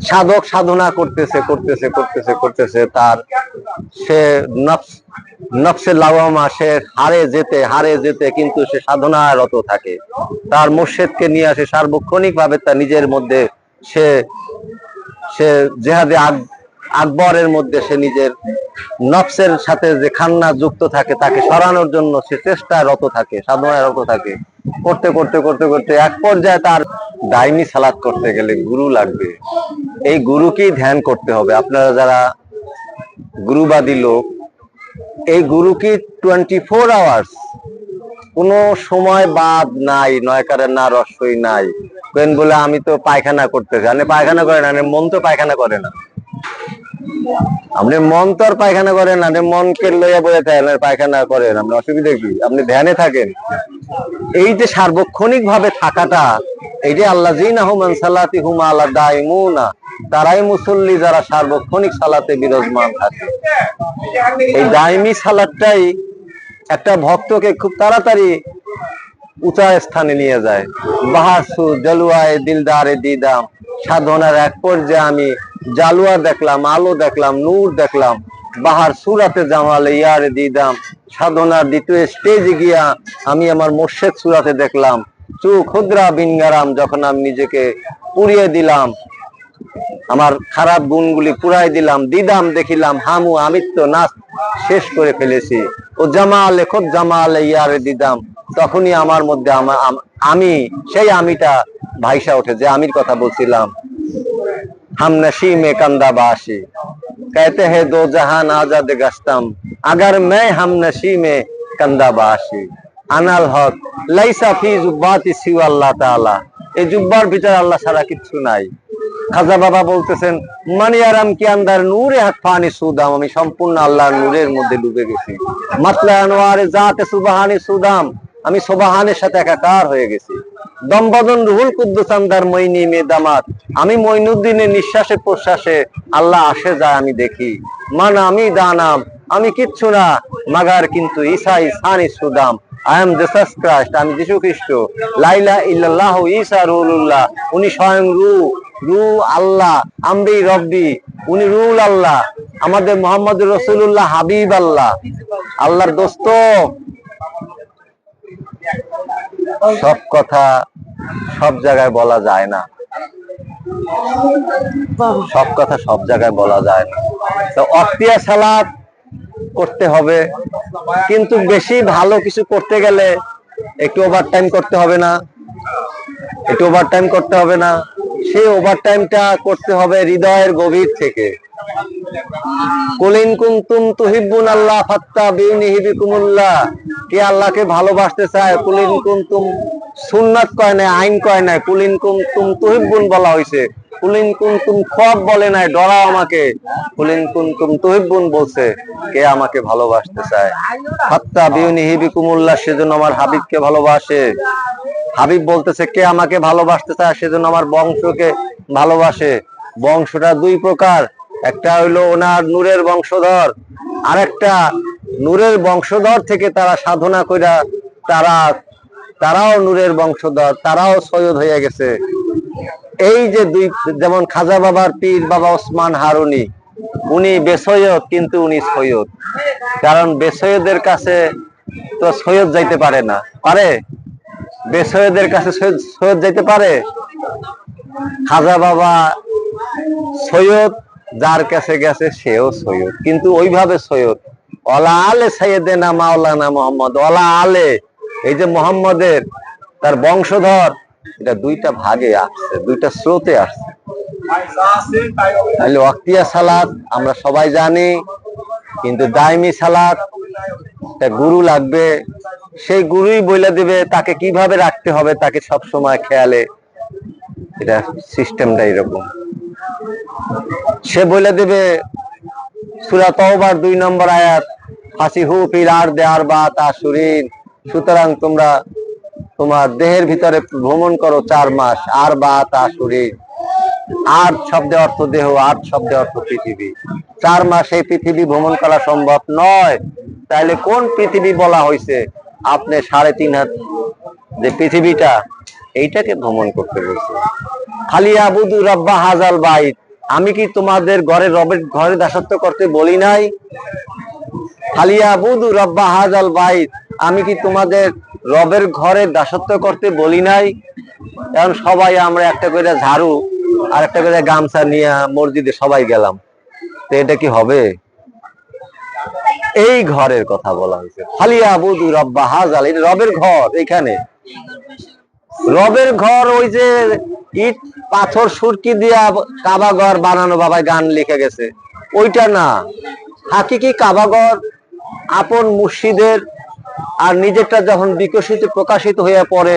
সাধক সাধনা করতেছে করতেছে করতেছে করতেছে, তার সে নকশে লাওয়ামা, সে হারে যেতে হারে যেতে কিন্তু সে সাধনারত থাকে। তার মোর্শেদকে নিয়ে আসে সার্বক্ষণিক ভাবে তার নিজের মধ্যে সে সে জেহাদে আকবরের মধ্যে সে নিজের নফসের সাথে যে খান্না যুক্ত থাকে, তাকে সরানোর জন্য সে চেষ্টায় রত থাকে সাধনায় রত থাকে। করতে করতে করতে করতে এক পর্যায়ে তার ডাইনি সালাদ করতে গেলে গুরু লাগবে। এই গুরুকেই ধ্যান করতে হবে। আপনারা যারা গুরুবাদী লোক, এই গুরু কি টোয়েন্টি ফোর আওয়ার্স কোনো সময় বাদ নাই নয়কারের না রসই নাই। কেন বলে, আমি তো পায়খানা করতে পায়খানা করে না মন তো পায়খানা করে না। আপনি মন তো আর পায়খানা করেন মনকে লইয়া থাকেন, আর পায়খানা করেন, আপনি অসুবিধা কি? আপনি ধ্যানে থাকেন। এই যে সার্বক্ষণিক ভাবে থাকাটা এই যে আল্লাহ জিন আহমান সালাতি হুমা আল্লাহ তারাই মুসল্লি যারা সার্বক্ষণিক সালাতে বিরাজমান থাকে। এই দাইমি সালাদটাই একটা ভক্তকে খুব তাড়াতাড়ি উঁচা স্থানে নিয়ে যায়। বাহাসু, জলুয়ায়, দিলদারে, দিদাম, সাধনার এক পর্যায়ে আমি জালুয়া দেখলাম, আলো দেখলাম, নূর দেখলাম, বাহার সুরাতে জামালে, ইয়ারে দিদাম, সাধনার দ্বিতীয় স্টেজে গিয়া আমি আমার মোর্শেদ সুরাতে দেখলাম চু ক্ষুদ্রা বিনগারাম যখন আমি নিজেকে পুড়িয়ে দিলাম, আমার খারাপ গুণগুলি পুরাই দিলাম, দিদাম দেখিলাম, হামু আমিত্ব নাচ শেষ করে ফেলেছি। ও জামাল খোদ জামাল ইয়ারে দিদাম, তখনই আমার মধ্যে আমি সেই আমিটা ভাইসা ওঠে, যে আমির কথা বলছিলাম। हम नशी में कंदा बाशी कहते हैं दो जहान आजाद गश्तम अगर मैं हम नशी में कंदा बाशी আনাল হক লাইসা ফি জুব্বাতি সিউ আল্লাহ তাআলা এই জুব্বার ভিতরে আল্লাহ ছাড়া কিচ্ছু নাই খাজা বাবা বলতেছেন মানিয়ারাম কি আন্দার নূরে হাত ফানি সুদাম আমি সম্পূর্ণ আল্লাহর নূরের মধ্যে ডুবে গেছি মাতলা আনোয়ারে জাতে সুবাহানি সুদাম আমি সোবাহানের সাথে একাকার হয়ে গেছি দম্বদন রুহুল কুদ্দুস আন্দার মইনি মে দামাত আমি মইনুদ্দিনের নিঃশ্বাসে প্রশ্বাসে আল্লাহ আসে যায়, আমি দেখি। মান আমি দানাম, আমি কিচ্ছু না, মাগার কিন্তু ইসাই সানি সুদাম। আই এম জেসাস ক্রাইস্ট আমি যীশু খ্রিস্ট। লাইলা ইল্লাল্লাহ ঈসা রুহুল্লাহ উনি স্বয়ং রু রু আল্লাহ আমরি রব্বি, উনি রুল আল্লাহ, আমাদের মোহাম্মদ রসুল্লাহ হাবিব আল্লাহ, আল্লাহর দোস্ত। সব কথা সব জায়গায় বলা যায় না। সব কথা সব জায়গায় বলা যায় না। তো অক্তিয়া সালাদ করতে হবে কিন্তু বেশি ভালো কিছু করতে গেলে একটু ওভার টাইম করতে হবে না একটু ওভার টাইম করতে হবে না। সেই ওভার টাইমটা করতে হবে হৃদয়ের গভীর থেকে। কুলিন কুনতুম তুহিব্বুন আল্লাহ ফাত্তা বিউনিহি বিকুমুল্লাহ। কে আল্লাহকে ভালোবাসতে চায়, কুলিন কুনতুম সুন্নাত কয় আইন কয় কুলিন তুহিব্বুন বলা কুলিন খব বলে নাই, ডরাও আমাকে। কুলিন তুহিব্বুন বলছে, কে আমাকে ভালোবাসতে চায়। ফাত্তা সেজন্য আমার হাবিবকে ভালোবাসে। হাবিব বলতেছে, কে আমাকে ভালোবাসতে চায়, সেজন্য আমার বংশকে ভালোবাসে। বংশটা দুই প্রকার। একটা হইল ওনার নূরের বংশধর আর একটা নূরের বংশধর থেকে তারা সাধনা কইরা তারা, তারাও নূরের বংশধর, তারাও সৈয়দ হয়ে গেছে। এই যে দুই, যেমন খাজা বাবার পীর বাবা ওসমান হারুনি, উনি বেসৈয়দ, কিন্তু উনি সৈয়দ। কারণ বেসৈয়দের কাছে তো সৈয়দ যাইতে পারে না। পারে? বেসৈয়দের কাছে সৈয়দ যাইতে পারে? খাজা বাবা সৈয়দ যার কাছে গেছে সেও সৈয়দ। কিন্তু ওইভাবে সৈয়দ। অলা আলে সৈয়দেনা মাওলানা মোহাম্মদ, অলা আলে। এই যে মোহাম্মদের তার বংশধর, এটা দুইটা ভাগে আসছে, দুইটা স্রোতে আসছে। তাহলে অক্তিয়া সালাত, আমরা সবাই জানি, কিন্তু দায়মি সালাত, একটা গুরু লাগবে। সেই গুরুই বলে দিবে, তাকে কীভাবে রাখতে হবে, তাকে সব সময় খেয়ালে। এটা সিস্টেমটা এরকম। সে বলে দেবে, সুরা তওবার দুই নম্বর আয়াত ফাঁসি হু আর দেয়ার বা তা শরীর সুতরাং তোমরা তোমার দেহের ভিতরে ভ্রমণ করো চার মাস আর বা তা শরীর আট শব্দে অর্থ দেহ, আট শব্দে অর্থ পৃথিবী। চার মাস এই পৃথিবী ভ্রমণ করা সম্ভব নয়। তাহলে কোন পৃথিবী বলা হয়েছে আপনি সাড়ে তিন হাত, যে পৃথিবীটা এইটাকে ভ্রমণ করতে বলছে। খালি আবুদু রব্বা হাজাল বাইত। আমি কি তোমাদের ঘরে রবের ঘরে দাসত্ব করতে বলি নাই? খালি আবুদু রব্বা হাজাল বাইত। আমি কি তোমাদের রবের ঘরে দাসত্ব করতে বলি নাই? এখন সবাই আমরা একটা করে ঝাড়ু আর একটা করে গামছা নিয়ে মসজিদে সবাই গেলাম। তো এটা কি হবে? এই ঘরের কথা বলা হয়েছে। খালি আবুদু রব্বা হাজাল এটা রবের ঘর এখানে রবের ঘর, ওই যে ইট, পাথর, সুরকি দিয়া কাবা ঘর বানানো বাবাই গান লিখে গেছে। ওইটা না। হাকিকি কাবাগর আপন মুর্শিদের আর নিজেরটা যখন বিকশিত, প্রকাশিত হয়ে পড়ে,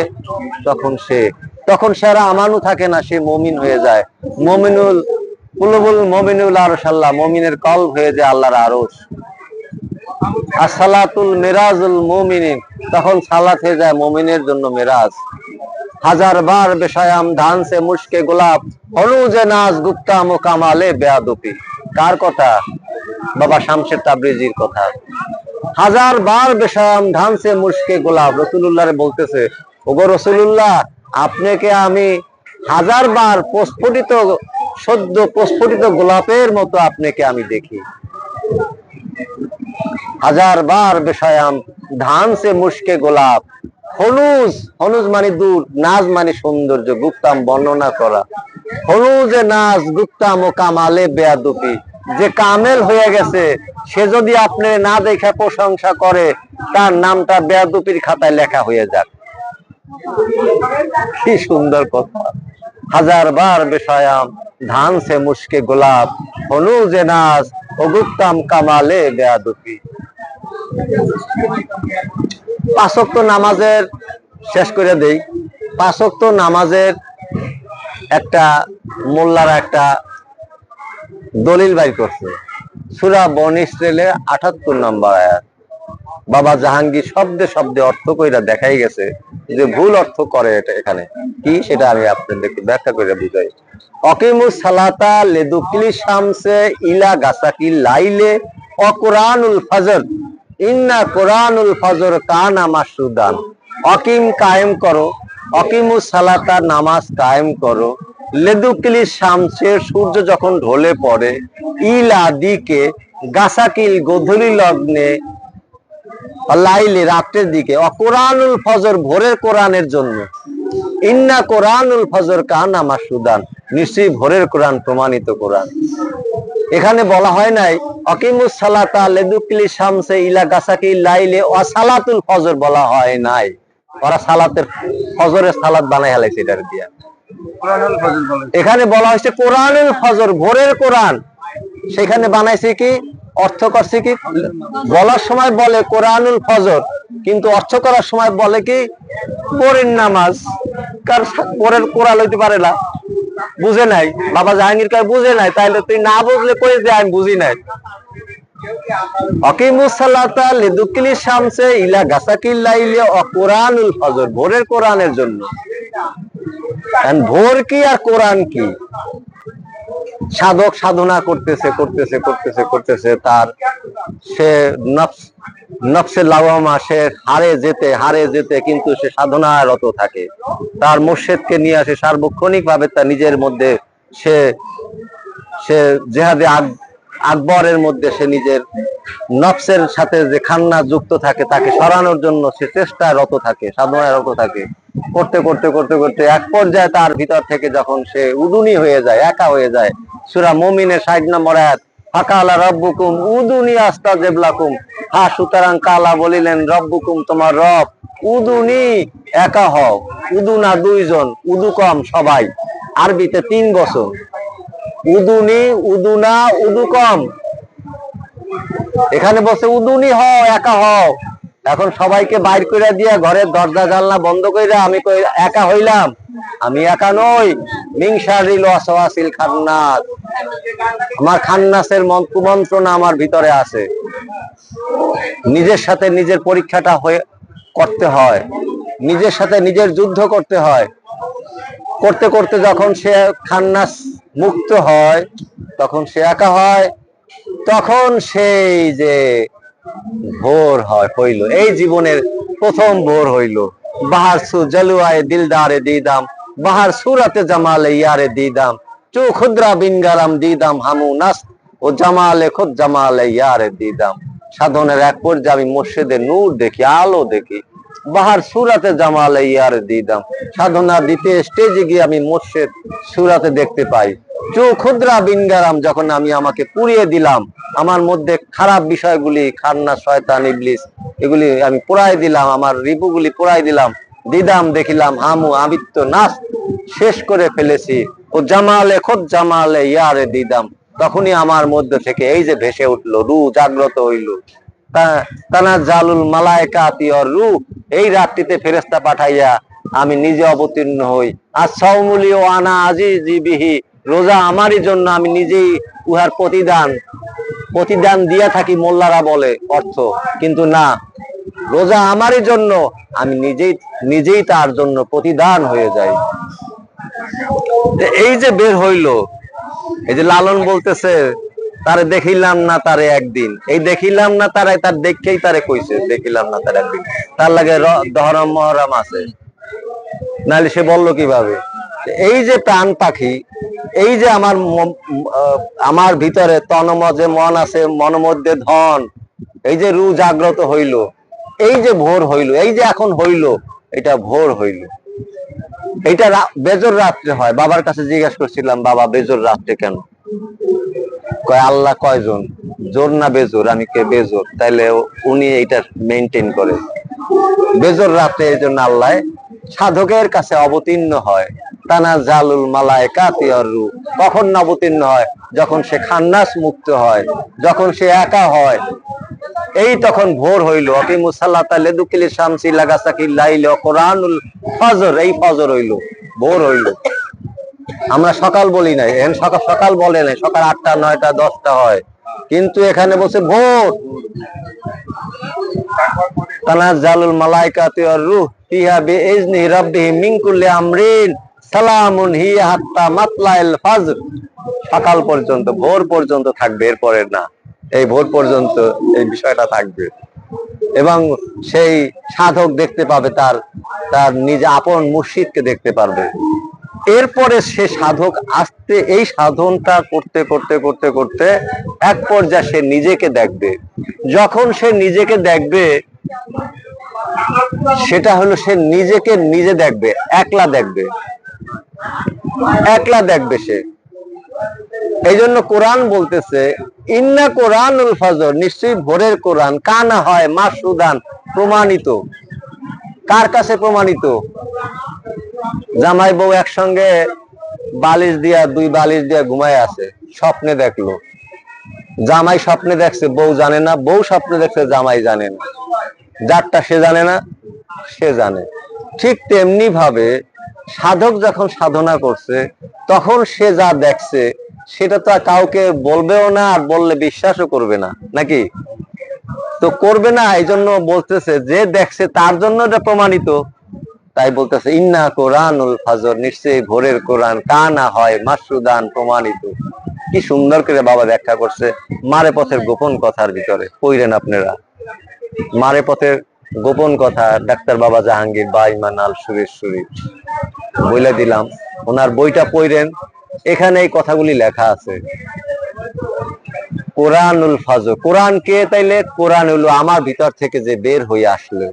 তখন সে তখন সে আর আমানু থাকে না, সে মমিন হয়ে যায়। মমিনুল, কুলবুল মমিনুল আরশাল্লাহ মমিনের কল হয়ে যায় আল্লাহর আরস আর সালাতুল মেরাজুল মুমিনিন, তখন সালাত হয়ে যায় মমিনের জন্য মেরাজ। হাজার বার বেশায়াম ধান সে মুশকে গোলাপ হলুজে নাজ গুপ্তা মোকামালে বেয়াদুপি। কার কথা? বাবা শামশের তাবরিজির কথা। হাজার বার বেশায়াম ধান সে মুশকে গোলাপ রসুল্লাহ বলতেছে, ওগো রসুল্লাহ আপনাকে আমি হাজার বার প্রস্ফুটিত, সদ্য প্রস্ফুটিত গোলাপের মতো আপনাকে আমি দেখি। হাজার বার বেশায়াম ধান সে মুশকে গোলাপ হলুজ হলুজ মানে দূর, নাজ মানে সৌন্দর্য, গুপ্তাম বর্ণনা করা। হলুজে নাজ, গুপ্তাম ও কামালে বেয়াদুপি যে কামেল হয়ে গেছে, সে যদি আপনি না দেখে প্রশংসা করে, তার নামটা বেয়াদুপির খাতায় লেখা হয়ে যাক। কি সুন্দর কথা। হাজার বার বিষয়াম ধান সে মুশকে গোলাপ, হলুজে নাজ ও গুপ্তাম কামালে বেয়াদুপি পাঁচক্ত নামাজের শেষ করে দেই। পাঁচক্ত নামাজের একটা মোল্লারা একটা দলিল বাই করছে। সুরা বন ইসরায়েলের আঠাত্তর নম্বর আয়াত। বাবা জাহাঙ্গীর শব্দে শব্দে অর্থ কইরা দেখাই গেছে যে ভুল অর্থ করে এটা এখানে। কি? সেটা আমি আপনাদেরকে ব্যাখ্যা করে বুঝাই। অকিমুস সালাতা লেদুকিলি শামসে ইলা গাসাকি লাইলে অকুরানুল ফজর। ইন্না কোরআনুল ফজর কানা মাসুদান। অকিম কায়েম করো অকিমু সালাতা নামাজ কায়েম করো। লেদুকিলি শামসে সূর্য যখন ঢলে পড়ে ইলা দিকে গাসাকিল গধুলি লগ্নে লাইলে রাত্রের দিকে। অকোরআনুল ফজর ভোরের কোরআনের জন্য। ইন্না কোরআনুল ফজর কানা মাসুদান নিশ্চয়ই ভোরের কোরআন প্রমাণিত কোরআন। এখানে বলা হয় নাই অকিমুস সালাতা লেদুকিলি শামসে ইলা গাসাকি লাইলে অসালাতুল ফজর বলা হয় নাই। ওরা সালাতের ফজরের সালাত বানাই হালাইছে এটার দিয়া। এখানে বলা হয়েছে কোরআনুল ফজর ভোরের কোরআন সেখানে বানাইছে কি? অর্থ করছে কি? বলার সময় বলে কোরআনুল ফজর, কিন্তু অর্থ করার সময় বলে কি? পরের নামাজ। কার কোরআন হইতে পারে না। বুঝে নাই। বাবা জাহাঙ্গীর কার বুঝে নাই। তাইলে তুই না বুঝলে কই যে আমি বুঝি নাই। শামসে ইলা লাইলে কোরআনুল ফজর, ভোরের কোরআনের জন্য। ভোর কি আর কোরআন কি? সাধক সাধনা করতেছে করতেছে করতেছে করতেছে, তার সে নফস লাওয়ামা, সে হারে যেতে হারে যেতে কিন্তু সে সাধনারত থাকে। তার মোর্শেদকে নিয়ে আসে সার্বক্ষণিক ভাবে তার নিজের মধ্যে সে সে যেহাদে আকবরের মধ্যে সে নিজের নফসের সাথে যে খান্না যুক্ত থাকে, তাকে সরানোর জন্য সে চেষ্টায় রত থাকে সাধনায় রত থাকে। করতে করতে করতে করতে এক পর্যায়ে তার ভিতর থেকে যখন সে উদুনি হয়ে যায়, একা হয়ে যায়, সুরা মমিনের ষাট নম্বর আয়াত, ফাকালা রব্বুকুম উদুনি আস্তা জেবলাকুম হা, সুতরাং কালা বলিলেন, রব্বুকুম তোমার রব, উদুনি একা হও উদুনা দুইজন, উদু কম সবাই, আরবিতে তিন বছর। উদুনি, উদুনা উদু কম এখানে বসে উদুনি হ একা হও। এখন সবাইকে বাইর করে দিয়ে ঘরের দরজা, জানলা বন্ধ করে আমি একা হইলাম। আমি একা নই। মিংসারিল ওয়াসওয়াসিল খান্নাস আমার খান্নাসের মন- কুমন্ত্রণা আমার ভিতরে আছে। নিজের সাথে নিজের পরীক্ষাটা হয়ে করতে হয়। নিজের সাথে নিজের যুদ্ধ করতে হয়। করতে করতে যখন সে খান্নাস মুক্ত হয়, তখন সে একা হয়, তখন সেই যে ভোর হয়, হইল। এই জীবনের প্রথম ভোর হইল। বাহার সু জলুয়ায়ে দিলদারে দিদাম, বাহার সুরাতে জামালে ইয়ারে দিদাম, চু খুদ্রা বিনগারাম দিদাম, হামু নাস ও জামালে খুদ জামালে ইয়ারে দিদাম। সাধনের এক পর্যায়ে আমি মসজিদে নূর দেখি, আলো দেখি। বাহার সুরাতে জামালে ইয়ারে দিদাম। সাধনা দিতে স্টেজে গিয়ে আমি মসজিদ সুরাতে দেখতে পাই। চু ক্ষুদ্রা বিনগারাম যখন আমি আমাকে পুড়িয়ে দিলাম, আমার মধ্যে খারাপ বিষয়গুলি, খান্না, শয়তান, ইবলিস, এগুলি আমি পোড়াই দিলাম, আমার রিপুগুলি পোড়াই দিলাম। দিদাম দেখিলাম, হামু আবিত্য নাচ শেষ করে ফেলেছি। ও জামালে, খোদ জামালে, ইয়ারে দিদাম। তখনই আমার মধ্যে থেকে এই যে ভেসে উঠল রু জাগ্রত হইল। তা- তানা জালুল মালায়কা আতিয়র রু এই রাত্রিতে ফেরেস্তা পাঠাইয়া আমি নিজে অবতীর্ণ হই। আর সৌমুলি ও আনা আজি জিবিহি রোজা আমারই জন্য আমি নিজেই উহার প্রতিদান প্রতিদান দিয়া থাকি মোল্লারা বলে অর্থ। কিন্তু না, রোজা আমারই জন্য আমি নিজেই নিজেই তার জন্য প্রতিদান হয়ে যাই। এই যে বের হইল, এই যে লালন বলতেছে তারে দেখিলাম না তারে একদিন। এই দেখিলাম না তারে, তার দেখেই তারে কইছে, দেখিলাম না তার একদিন। তার লাগে ধরম মহরম আছে। নাহলে সে বলল কীভাবে? এই যে প্রাণ পাখি, এই যে আমার আমার ভিতরে তনম যে মন আছে মন মধ্যে ধন, এই যে রু জাগ্রত হইল, এই যে ভোর হইল, এই যে এখন হইল, এটা ভোর হইল। এইটা রা- বেজর রাত্রে হয়। বাবার কাছে জিজ্ঞাসা করছিলাম, বাবা, বেজর রাত্রে কেন? কয়, আল্লাহ কয়জন? জোর না বেজোর? আমি কে বেজোর। তাইলে উনি এইটা মেনটেন করে। বেজর রাতে এই জন্য আল্লাহ সাধকের কাছে অবতীর্ণ হয়। তানা জালুল মালায় কাতিয়ার রু কখন না অবতীর্ণ হয়? যখন সে খান্নাস মুক্ত হয়, যখন সে একা হয়। এই তখন ভোর হইল। অকি মুসাল্লাহ তালে দুকিলি শামসি লাগাসাকি লাইল কোরআনুল ফজর। এই ফজর হইল, ভোর হইল। আমরা সকাল বলি নাই, এখন সকাল সকাল বলে নাই, সকাল আটটা, নয়টা, দশটা হয়। কিন্তু এখানে বসে ভোর। তানাজ্জালুল মালাইকাতু ওয়ার রূহ ফিহা বিইজনি রাব্বিহিম মিন আমরিন সালামুন হিয়া হাত্তা মাতলাইল ফাজর। সকাল পর্যন্ত, ভোর পর্যন্ত থাকবে, এরপরে না। এই ভোর পর্যন্ত এই বিষয়টা থাকবে। এবং সেই সাধক দেখতে পাবে তার তার নিজে আপন মুর্শিদকে দেখতে পারবে। এরপরে সে সাধক আস্তে, এই সাধনটা করতে করতে করতে করতে এক পর্যায়ে সে নিজেকে দেখবে। যখন সে নিজেকে দেখবে, সেটা হলো সে নিজেকে নিজে দেখবে, একলা দেখবে। একলা দেখবে সে। এই জন্য কোরআন বলতেছে, ইন্না কোরআনুল ফজর নিশ্চয়ই ভোরের কোরআন, কানা হয় মাসুদান প্রমাণিত। কার কাছে প্রমাণিত? জামাই বউ একসঙ্গে বালিশ দিয়া, দুই বালিশ দিয়া ঘুমায় আছে। স্বপ্নে দেখল। জামাই স্বপ্নে দেখছে, বউ জানে না। বউ স্বপ্নে দেখছে, জামাই জানে না। যারটা সে জানে না, সে জানে। ঠিক তেমনি ভাবে সাধক যখন সাধনা করছে, তখন সে যা দেখছে, সেটা তো কাউকে বলবেও না, আর বললে বিশ্বাসও করবে না। নাকি? তো করবে না এই জন্য বলতেছে, যে দেখছে তার জন্য এটা প্রমাণিত। তাই বলতেছে, ইন্না কোরআনুল ফাজর, নিশ্চয়ই ভোরের কোরআন কানা হয় মাসুদান প্রমাণিত। কি সুন্দর করে বাবা ব্যাখ্যা করছে মারে পথের গোপন কথার ভিতরে পইরেন আপনারা। মারে পথের গোপন কথা, ডাক্তার বাবা জাহাঙ্গীর বা ইমান সুরেশ্বরী বলে দিলাম, ওনার বইটা পইরেন এখানে এই কথাগুলি লেখা আছে। কোরআনুল ফাজর, কোরআন কে তাইলে? কোরআন হলো আমার ভিতর থেকে যে বের হয়ে আসলো,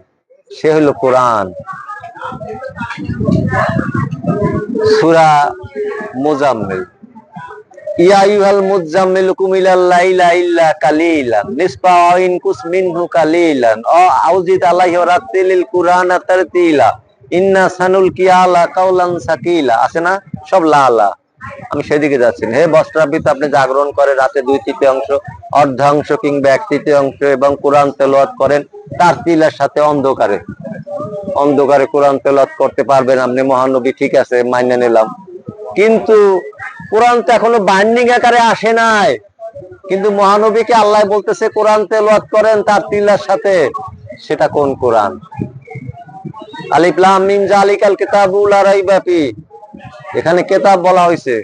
সে হলো কোরআন। সুরা মুজাম্মিল। ইয়া আইয়ুহাল মুজাম্মিল কুমিলাল লাইলা ইল্লা কালিলান, নিসফা আইন কুস মিনহু কালিলান ও আউজিদ আলাইহি রাতিলিল কুরআনা তারতিলা, ইন্না সানুল কিয়ালা কাওলান সাকিলা। আছে না? সব লালা। আমি সেদিকে যাচ্ছি। হে বস্ত্রাবৃত আপনি জাগরণ করে রাতে দুই তৃতীয়াংশ, অর্ধাংশ কিংবা এক তৃতীয়াংশ এবং কোরআন তেলাওয়াত করেন, তার তিলার সাথে অন্ধকারে। অন্ধকারে কোরআন তেলাওয়াত করতে পারবেন আপনি, মহানবী ঠিক আছে, মাইনে নিলাম। কিন্তু কোরআন তো এখনও বাইন্ডিং আকারে আসে নাই। কিন্তু মহানবীকে আল্লাহ বলতেছে, কোরআন তেলাওয়াত করেন তার তিলার সাথে? সেটা কোন কোরআন? আলিফ লাম মিম জালিকাল কিতাবুল লা রাইবা ফি। এখানে কেতাব বলা হয়েছে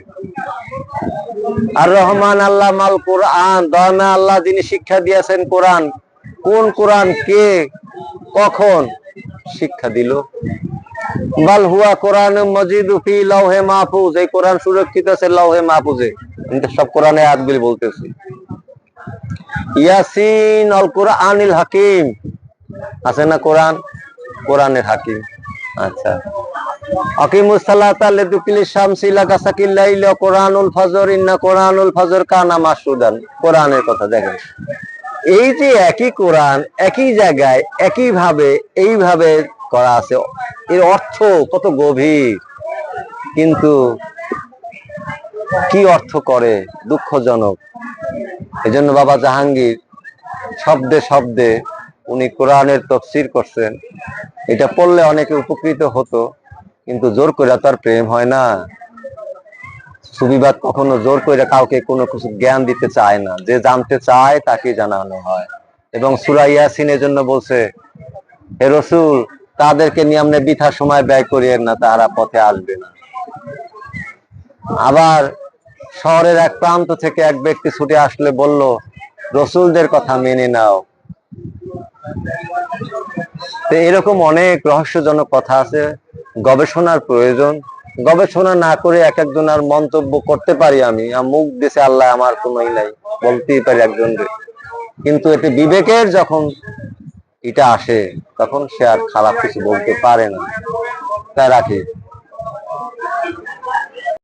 আর রহমান আল্লাহ মাল কোরআন দমে আল্লাহ যিনি শিক্ষা দিয়েছেন কোরআন, কোন কোরআন কে কখন শিক্ষা দিল? বাল হুয়া কোরআন মজিদ ফি লাউহে মাহফুজ, এই কোরআন সুরক্ষিত আছে লাউহে মাহফুজে। সব কোরআনে আয়াতগুলি বলতেছি। ইয়াসিন আল কোরআনিল হাকিম। আছে না কোরআন? কোরআনের হাকিম। আচ্ছা। ফজর, ইন্না কোরআনুল কানা কথা দেখেন। এই যে একই একই জায়গায় একই ভাবে এইভাবে অর্থ কত গভীর। কিন্তু কি অর্থ করে? দুঃখজনক। এজন্য বাবা জাহাঙ্গীর শব্দে শব্দে উনি কোরআনের তফসির করছেন। এটা পড়লে অনেকে উপকৃত হতো। কিন্তু জোর করে তার প্রেম হয় না। সুবিবাদ কখনো জোর করে কাউকে কোনো কিছু জ্ঞান দিতে চায় না। যে জানতে চায় তাকে জানানো হয়। এবং সুরা ইয়াসিনের জন্য বলছে, হে রসুল, তাদেরকে নিয়ে আমরা বৃথা সময় ব্যয় করিয়েন না তারা পথে আসবে না। আবার শহরের এক প্রান্ত থেকে এক ব্যক্তি ছুটে আসলে বলল, রসুলদের কথা মেনে নাও। তো এরকম অনেক রহস্যজনক কথা আছে, গবেষণার প্রয়োজন। গবেষণা না করে এক একজনের মন্তব্য করতে পারি আমি মুখ দেশে আল্লাহ আমার কোনোই নাই, বলতেই পারি একজনকে। কিন্তু এতে বিবেকের যখন এটা আসে, তখন সে আর খারাপ কিছু বলতে পারে না। তাই রাখি